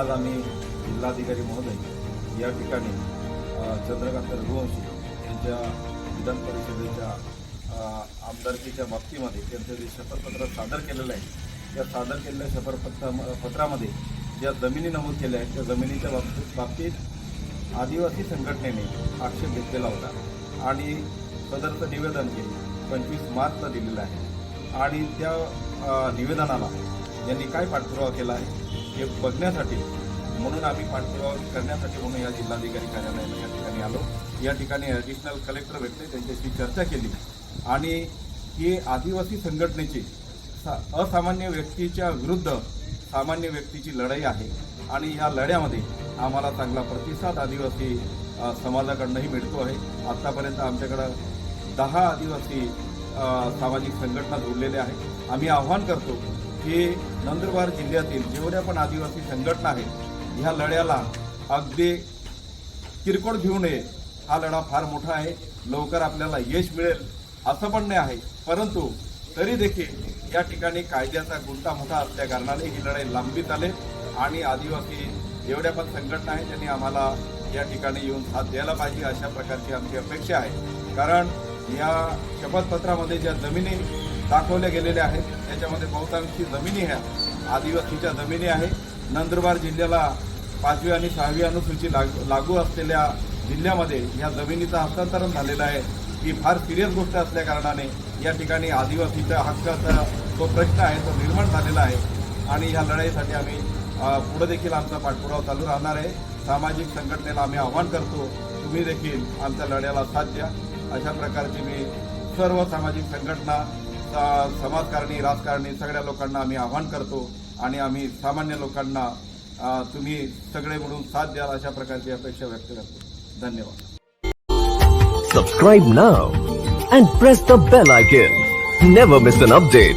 आज आम्ही जिल्हाधिकारी महोदय या ठिकाणी चंद्रकांत रघुवंशी यांच्या विधान परिषदेच्या आमदारकीच्या बाबतीमध्ये त्यांचं जे शपथपत्र सादर केलेलं आहे त्या सादर केलेल्या शपथपत्रा पत्रामध्ये ज्या जमिनी नमूद केल्या आहेत त्या जमिनीच्या बाबतीत बाबतीत आदिवासी संघटनेने आक्षेप घेतलेला होता आणि सदरचं निवेदन हे पंचवीस मार्चला दिलेलं आहे. आणि त्या निवेदनाला यांनी काय पाठपुरावा केला आहे हे बघण्यासाठी म्हणून आम्ही पाठपुरावा करण्यासाठी म्हणून या जिल्हाधिकारी कार्यालयाला या ठिकाणी आलो. या ठिकाणी ॲडिशनल कलेक्टर भेटले त्यांच्याशी चर्चा केली. आणि ही आदिवासी संघटनेची सा असामान्य व्यक्तीच्या विरुद्ध सामान्य व्यक्तीची लढाई आहे. आणि या लढ्यामध्ये आम्हाला चांगला प्रतिसाद आदिवासी समाजाकडनंही मिळतो आहे. आत्तापर्यंत आमच्याकडं दहा आदिवासी सामाजिक संघटना जोडलेल्या आहेत. आम्ही आव्हान करतो की नंदुरबार जिल्ह्यातील जेवढ्या पण आदिवासी संघटना आहेत ह्या लढ्याला अगदी किरकोळ घेऊ नये. हा लढा फार मोठा आहे. लवकर आपल्याला यश मिळेल असं पण नाही आहे. परंतु तरी देखील या ठिकाणी कायद्याचा गुंता मोठा असल्या कारणाने ही लढाई लांबीत आले आणि आदिवासी एवढ्या पण संघटना आहेत त्यांनी आम्हाला या ठिकाणी येऊन साथ द्यायला पाहिजे अशा प्रकारची आमची अपेक्षा आहे. कारण या शपथपत्रामध्ये ज्या जमिनी दाखवल्या गेलेल्या आहेत त्याच्यामध्ये बहुतांशी जमिनी ह्या आदिवासीच्या जमिनी आहे नंदुरबार जिल्ह्याला पाचवी आणि सहावी अनुसूची लागू लागू असलेल्या जिल्ह्यामध्ये ह्या जमिनीचं हस्तांतरण झालेलं आहे. ही फार सिरियस गोष्ट असल्या कारणाने या ठिकाणी आदिवासीच्या हक्काचा जो प्रश्न आहे तो निर्माण झालेला आहे. आणि ह्या लढाईसाठी आम्ही पुढे देखील आमचा पाठपुरावा चालू राहणार आहे. सामाजिक संघटनेला आम्ही आव्हान करतो तुम्ही देखील आमच्या लढ्याला साथ द्या. अशा प्रकारची मी सर्व सामाजिक संघटना समाजकारणी राजकारणी सगळ्या लोकांना आम्ही आव्हान करतो. आणि आम्ही सामान्य लोकांना तुम्ही सगळे म्हणून साथ द्याल अशा प्रकारची अपेक्षा व्यक्त करतो. धन्यवाद. Subscribe now and press the bell I care never miss an update